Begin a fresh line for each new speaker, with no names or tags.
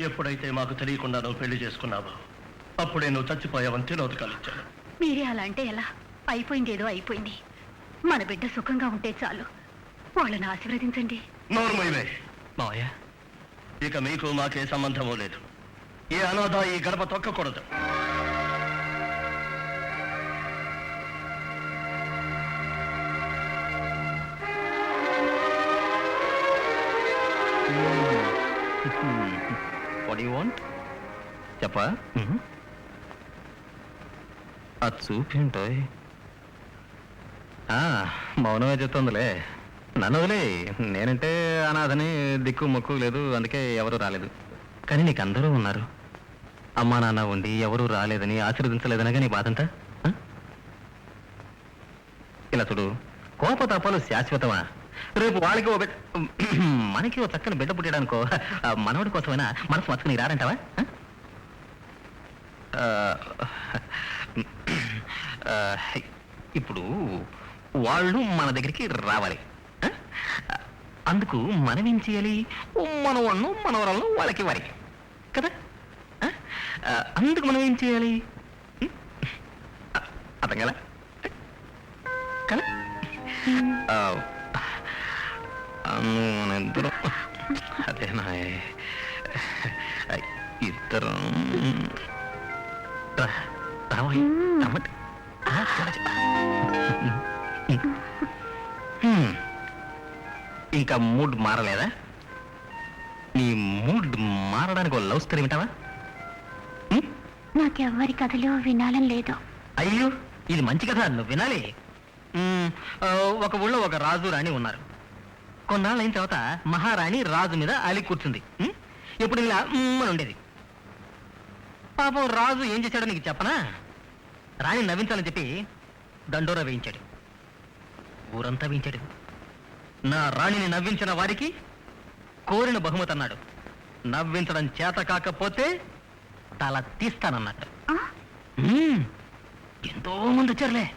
ఎప్పుడైతే మాకు తెలియకుండా నువ్వు పెళ్ళి చేసుకున్నావో అప్పుడే నువ్వు చచ్చిపోయావని తిలోదకాలు ఇచ్చాను
మీరే అలా అంటే ఎలా? అయిపోయింది ఏదో అయిపోయింది. మన బిడ్డ సుఖంగా ఉంటే చాలు. వాళ్ళని ఆశీర్వదించండి.
నోర్మైవే
మావయ్య?
ఇక మీకు మాకే సంబంధము లేదు. ఏ అనాథ ఈ గడప తొక్కకూడదు.
వాట్ యూ వాంట్ చెప్పా? ఆ చూపేంటో. మౌనమే చెప్తుందిలే. నన్ను వదిలే. నేనంటే అనాథని దిక్కు మొక్కు లేదు అందుకే ఎవరు రాలేదు. కానీ నీకు అందరూ ఉన్నారు. అమ్మా నాన్న ఉండి ఎవరూ రాలేదని ఆశీర్వదించలేదనగా నీ బాధంతా? ఆ? ఇలా చూడు కోపతాపాలు శాశ్వతమా? రేపు వాళ్ళకి ఓ బిడ్డ- మనకి ఓ చక్కని బిడ్డ పుట్టాడనుకో. మనవడి కోసమైనా మనసు మచ్చుకుని రారంటావా? ఇప్పుడు వాళ్ళు మన దగ్గరికి రావాలి. అందుకు మనం ఏం చేయాలి? మనవాళ్ళను మనవరాలను వాళ్ళకి ఇవ్వాలి. కదా? అందుకు మనం ఏం చేయాలి? అర్థం కదా? కదా? ఆ, అను మన ఇద్దరం అదేనా ఇద్దరం. ఇంకా మూడ్ మారలేదా నీ మూడ్ మారడానికి లవ్ స్టోరీ వింటావా?
నాకెవ్వరి కథలు వినాలని లేదు
అయ్యో ఇది మంచి కథ నువ్వు వినాలి ఒక ఊళ్ళో ఒక రాజు రాణి ఉన్నారు కొన్నాళ్ళు అయిన తర్వాత మహారాణి రాజు మీద అలి కూర్చుంది. మ్మ్? ఎప్పుడు ఇలా అని ఉండేది. పాపం రాజు ఏం చేశాడో నీకు చెప్పనా? రాణి నవ్వించాలని చెప్పి దండోరా వేయించాడు. ఊరంతా వేయించాడు. నా రాణిని నవ్వించిన వారికి కోరిన బహుమతి అన్నాడు. నవ్వించడం చేత కాకపోతే తల తీస్తానన్నట్టు. ఎంతో మంది వచ్చారులే.